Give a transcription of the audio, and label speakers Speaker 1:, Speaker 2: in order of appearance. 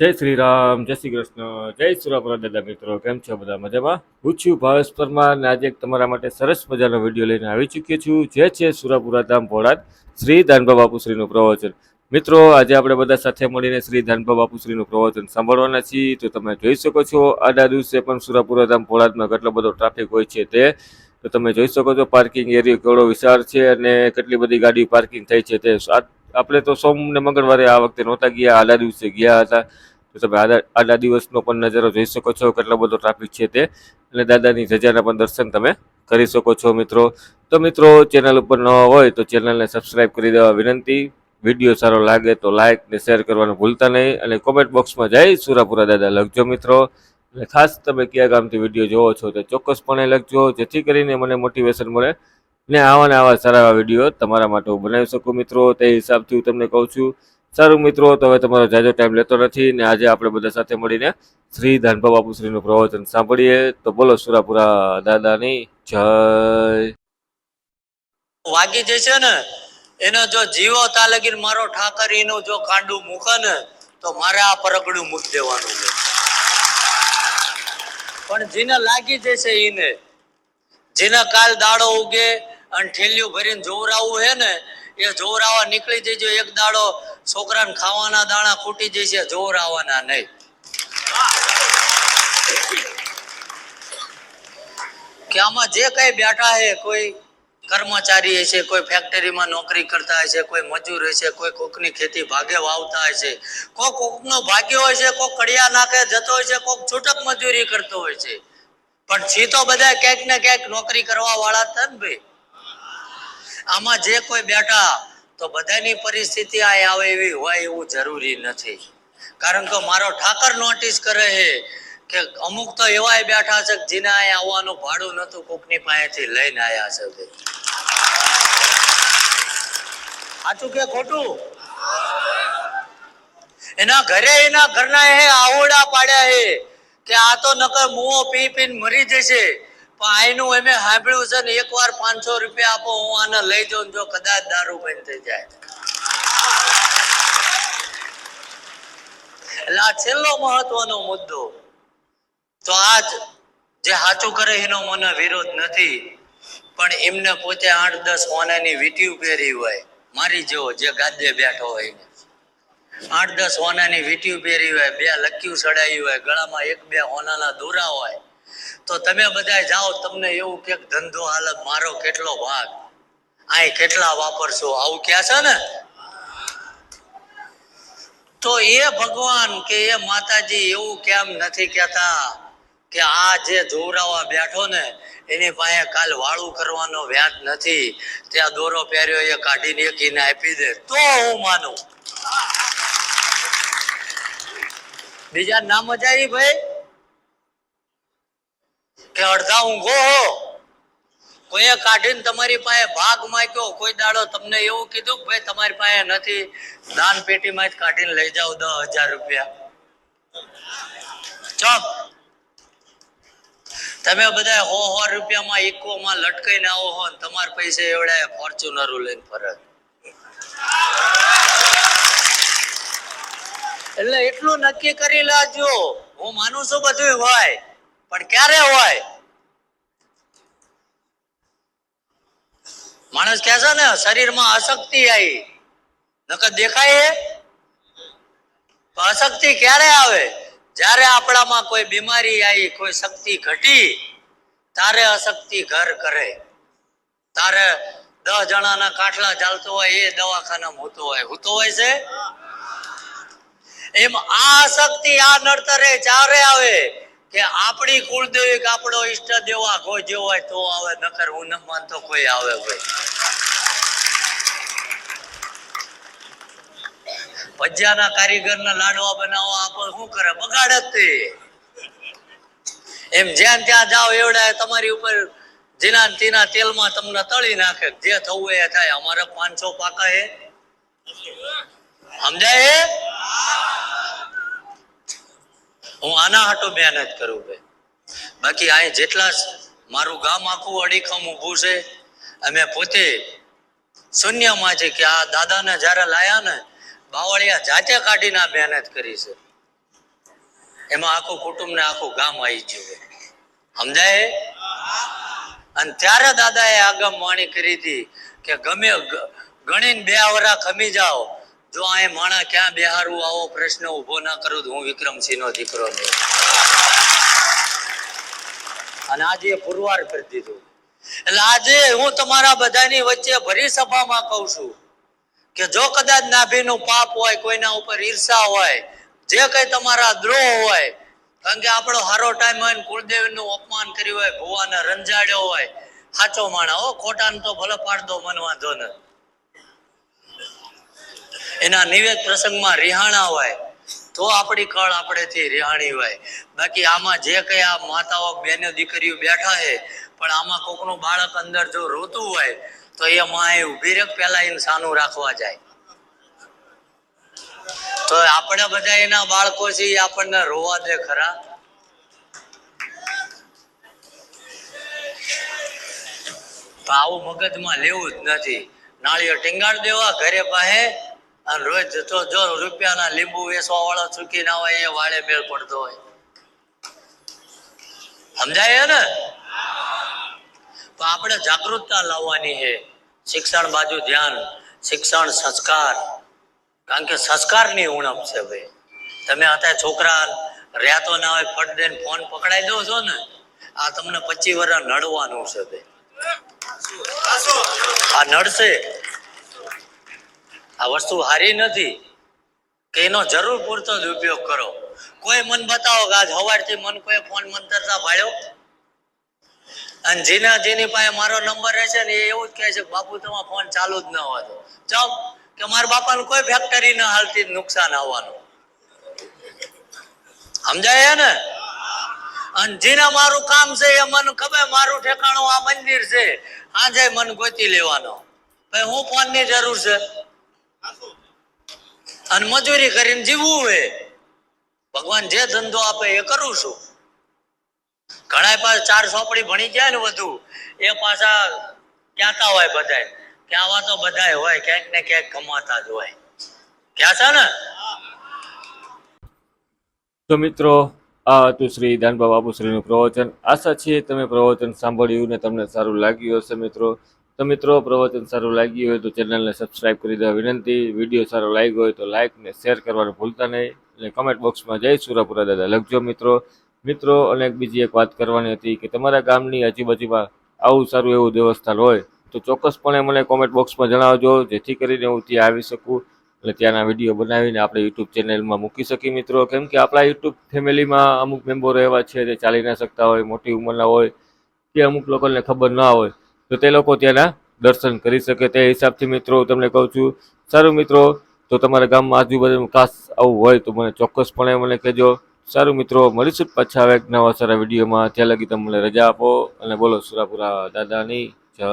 Speaker 1: જય શ્રી રામ જય શ્રી કૃષ્ણ, જય સુરાપુરા દાદા મિત્રો, કેમ છો બધા મજામાં? હું છું ભાવેશ પરમાર અને આજે તમારા માટે સરસ મજાનો વીડિયો લઈને આવી ચૂક્યો છું. જે છે સુરાપુરા ધામ ભોળાદ, શ્રી દાનભા બાપુશ્રીનું પ્રવચન. મિત્રો, આજે આપણે બધા સાથે મળીને શ્રી દાનભા બાપુશ્રીનું પ્રવચન સાંભળવાના છીએ. તો તમે જોઈ શકો છો, આડા દિવસે પણ સુરાપુરા ધામ ભોળાદમાં કેટલો બધો ટ્રાફિક હોય છે તે. તો તમે જોઈ શકો છો પાર્કિંગ એરિયો કેવડો વિશાળ છે અને કેટલી બધી ગાડી પાર્કિંગ થઈ છે તે આ- આપણે તો સોમ ને મંગળવારે આ વખતે નહોતા ગયા આલા દિવસે ગયા હતા. તો તમે આલા આડા દિવસનો પણ નજારો જોઈ શકો છો કેટલો બધો ટ્રાફિક છે તે. અને દાદાની ધજાના પણ દર્શન તમે કરી શકો છો મિત્રો. તો મિત્રો ચેનલ ઉપર ન હોય તો ચેનલને સબસ્ક્રાઈબ કરી દેવા વિનંતી. વીડિયો સારો લાગે તો લાઇક ને શેર કરવાનું ભૂલતા નહીં. અને કોમેન્ટ બોક્સમાં જઈ સુરાપુરા દાદા લખજો મિત્રો. અને ખાસ તમે કયા ગામથી વીડિયો જોવો છો તો ચોક્કસપણે લખજો, જેથી કરીને મને મોટિવેશન મળે ને આવા ને આવા સારા એવા વીડિયો તમારા માટે હું બનાવી શકું મિત્રો. તે હિસાબથી હું તમને કહું છું, સારું મિત્રો, તો હવે તમારો જાજો ટાઈમ લેતો નથી ને આજે આપણે બધા સાથે મળીને શ્રી ધાનભા બાપુશ્રીનું પ્રવચન સાંભળીએ. તો બોલો સુરાપુરા દાદાની જય.
Speaker 2: વાગી જે છે ને, એનો જો જીવો તા લગીન મારો ઠાકર, એનું જો કાંડું મૂકે ને, તો મારે આ પરગડું મૂકી દેવાનું છે. પણ જેને લાગી જશે એને જેને કાલ દાડો ઉગે અને ઠેલિયું ભરીને જોવરાવું હે ને, એ જોવરાવા નીકળી જજો એક દાડો. છોકરાને ખાવાના દાણા ખૂટી જશે, જોવરાવાના નહીં. કે આમાં જે કઈ બેઠા હે, કોઈ કર્મચારી હશે, કોઈ ફેક્ટરીમાં નોકરી કરતા હશે, કોઈ મજૂર હશે, કોઈ કોકની ખેતી ભાગે વાવતા હશે. કોક કોકનો ભાગ્ય હોય છે, કોક કડિયા નાખે જતો હોય છે, કોક છૂટક મજૂરી કરતો હોય છે. પણ છી તો બધા ક્યાંક ને ક્યાંક નોકરી કરવા વાળા હતા ને ભાઈ. આમાં જે કોઈ બેઠા તો બધાની પરિસ્થિતિ આ આવે એવી હોય એવું જરૂરી નથી. કારણ કે મારો ઠાકર નોટિસ કરે છે કે અમુક તો એવાય બેઠા છે જેને અહીંયા આવવાનું ભાડું નતું કોકની પાસેથી લઈને આવ્યા છે સાચું કે ખોટું? એના ઘરે, એના ઘરના હે આવડા પાડ્યા હે કે આ તો નકર મુઓ પી પીને મરી જશે. આયનું એમે સાંભળ્યું છે ને, એકવાર પાંચસો રૂપિયા આપો, હું આને લઈ જાઉં જો કદાચ દારૂ બંધ થઈ જાય. એટલે આ છેલ્લો મહત્વનો મુદ્દો. તો આજ જે સાચું કરે એનો મને વિરોધ નથી, પણ એમને પોતે આઠ દસ સોનાની વીંટીયું પહેરી હોય, મારી જેવો જે ગાદે બેઠો હોય આઠ દસ સોનાની વીંટીયું પહેરી હોય, બે લક્યું ચડાવી હોય, ગળામાં એક બે હોનાના દોરા હોય તો તમે બધા જાઓ, તમને એવું કે ધંધો હાલત મારો કેટલો ભાગ? આય કેટલા વાપરશો? આવું ક્યાં છે ને? તો એ ભગવાન કે એ માતાજી એવું કેમ નથી કેતા કે આ જે ધોવરાવા બેઠો ને, એની પાસે કાલ વાળું કરવાનો વ્યાજ નથી. ત્યાં દોરો પહેર્યો, એ કાઢીને એકીને આપી દે. તો હું માનું. બીજા નામ મજા આવી ભાઈ? કે અડધા ઊંઘો હો. કોઈએ કાઢીને તમારી પાસે ભાગ માંગ્યો, કોઈ દાડો તમને એવું કીધું કે ભાઈ તમારી પાસે નથી, દાન પેટીમાં જ કાઢીને લઈ જાઓ દસ હજાર રૂપિયા. ચોપ તમે બધા હો હો રૂપિયામાં ઇકોમાં લટકાઈને આવો હો તમારા પૈસે એવડાય ફોર્ચ્યુનર લઈને ફરજ. એટલે એટલું નક્કી કરી લાજો. હું માનું છું બધું હોય. પણ ક્યારે હોય? માણસ કહે છે ને, શરીરમાં અશક્તિ આવી નકર દેખાય અશક્તિ ક્યારે આવે? જ્યારે આપણામાં કોઈ બીમારી આવી કોઈ શક્તિ ઘટી, તારે અશક્તિ ઘર કરે. તારે દસ જણાના કાટલા ચાલતો હોય, એ દવાખાનામાં હોતો હોય. હોતો હોય છે? એમ આ શક્તિ આ નડતરે ચારે આવે. કે આપણી કુળદેવી કે આપણો ઈષ્ટ દેવા કોઈ જેવો હોય તો આવે, નકર હું ન માનતો કોઈ આવે ભાઈ ભજીયાના કારીગરના લાડવા બનાવવા આપણે શું કરે? બગાડે તે. એમ જ્યાં ત્યાં જાઓ, એવડા તમારી ઉપર જીના ને તીના તેલમાં તમને તળી નાખે. જે થવું એ થાય. અમારે પાંચસો પાકા હે. સમજાય હે આના હાટો મહેનત કરું ભાઈ. બાકી અહીં જેટલા મારું ગામ આખું અડીખમ ઊભું છે, અમે પોતે શૂન્યમાં છે કે આ દાદાને જ્યારે લાયા ને, બાવળિયા જાતે કાઢીને આ મહેનત કરી છે. એમાં આખું કુટુંબ ને આખું ગામ આવી ગયું. સમજાય? અને ત્યારે દાદાએ આગમ વાણી કરી હતી કે ગમે ગણીને બે આવરા ખમી જાઓ જો આ માણા ક્યાં બિહારું, આવો પ્રશ્ન ઊભો ના કરું તો હું વિક્રમસિંહ નો દીકરો નહીં અને આજે પુરવાર કરી દીધું. એટલે આજે હું તમારા બધાની વચ્ચે ભરી સભામાં કહું છું કે જો કદાચ નાભીનું પાપ હોય, કોઈના ઉપર ઈર્ષા હોય, જે કઈ તમારા દ્રોહ હોય, કારણ કે આપણો હારો ટાઈમ હોય ને કુળદેવીનું અપમાન કર્યું હોય, ભુવાને રંજાડ્યો હોય, સાચો માણા હો, ખોટાને તો ભલે પાડદો મન વાંધો ને એના નિવેદ પ્રસંગમાં રિહાણા હોય, તો આપણી કળ આપણેથી રિહાણી હોય. બાકી આમાં જે કઈ આ માતાઓ બેનો દીકરીઓ બેઠા છે, પણ આમાં કોકનું બાળક અંદર જો રોતું હોય, તો એ માં એ ઊભી રે પેલા એને સાનું રાખવા જાય. તો આપણે બધા એના બાળકો છે એ આપણને રોવા દે ખરા. આવું મગજમાં લેવું જ નથી. નાળીઓ ટીંગાડ દેવા, ઘરે પાસે અને રોજ જતો જો રૂપિયાના લીંબુ વેચવા વાળો ચૂકી ના હોય, એ વાળે મેળ પડતો હોય. સમજાય ને તો આપણે જાગૃતતા લાવવાની છે. શિક્ષણ બાજુ ધ્યાન, શિક્ષણ સંસ્કાર. કારણ કે સંસ્કારની ઉણપ છે ભાઈ. તમે અત્યારે છોકરા રહેતો ના હોય, ફટ દઈને ફોન પકડાઈ દો છો ને. આ તમને પચીસ વર્ષ નડવાનું છે ભાઈ. આ નડશે. આ વસ્તુ હારી નથી, કે એનો જરૂર પૂરતો જ ઉપયોગ કરો. કોઈ મન બતાવો કે આજ સવારથી મન કોઈ ફોન મંતરતા ભાડ્યો અને જેના જેની પાસે મારો નંબર રહેશે ને એ એવું જ કહે છે બાપુ, તમારો ફોન ચાલુ જ ન હોય તો. ચાલ, કે મારા બાપાને કોઈ ફેક્ટરી ન હાલતી નુકસાન આવવાનું. સમજાય ને? અને જેના મારું કામ છે એ મને ખબર, મારું ઠેકાણું આ મંદિર છે. આજે મન ગોતી લેવાનો. ભાઈ, હું ફોનની જરૂર છે? અને મજૂરી કરીને જીવવું હે ભગવાન જે ધંધો આપે એ કરું છું. ઘણા પાસે ચાર સોપડી ભણી ગયા ને વધુ એ પાછા ક્યાંતા હોય બધાય? કે તો બધા હોય, ક્યાંક ને ક્યાંક કમાતા જ હોય. ક્યાં છે ને?
Speaker 1: તો મિત્રો, આ હતું શ્રી દાનબા બાપુશ્રીનું પ્રવચન. આશા છે તમે પ્રવચન સાંભળ્યું ને તમને સારું લાગ્યું હશે મિત્રો. તો મિત્રો, પ્રવચન સારું લાગ્યું હોય તો ચેનલને સબસ્ક્રાઈબ કરી દેવા વિનંતી. વીડિયો સારો લાગ્યો હોય તો લાઇક ને શેર કરવાનું ભૂલતા નહીં. અને કમેન્ટ બોક્સમાં જય સુરાપુરા દાદા લખજો મિત્રો. મિત્રો, અને બીજી એક વાત કરવાની હતી કે તમારા ગામની આજુબાજુમાં આવું સારું એવું દેવસ્થાન હોય તો ચોક્કસપણે મને કોમેન્ટ બોક્સમાં જણાવજો, જેથી કરીને હું ત્યાં આવી શકું. એટલે ત્યાંના વીડિયો બનાવીને આપણે યુટ્યુબ ચેનલમાં મૂકી શકીએ મિત્રો. કેમ કે આપણા યુટ્યુબ ફેમિલીમાં અમુક મેમ્બરો એવા છે જે ચાલી ના શકતા હોય, મોટી ઉંમરના હોય, કે અમુક લોકોને ખબર ના હોય. તો તે લોકો ત્યાંના દર્શન કરી શકે તે હિસાબથી મિત્રો તમને કહું છું, સારું મિત્રો, તો તમારા ગામમાં આજુબાજુ ખાસ આવું હોય તો મને ચોક્કસપણે મને કહેજો. સારું મિત્રો, મળીશું પાછા આવે એક નવા સારા વિડીયોમાં. ત્યાં લગી તમે મને રજા આપો અને બોલો સુરાપુરા દાદાની જય.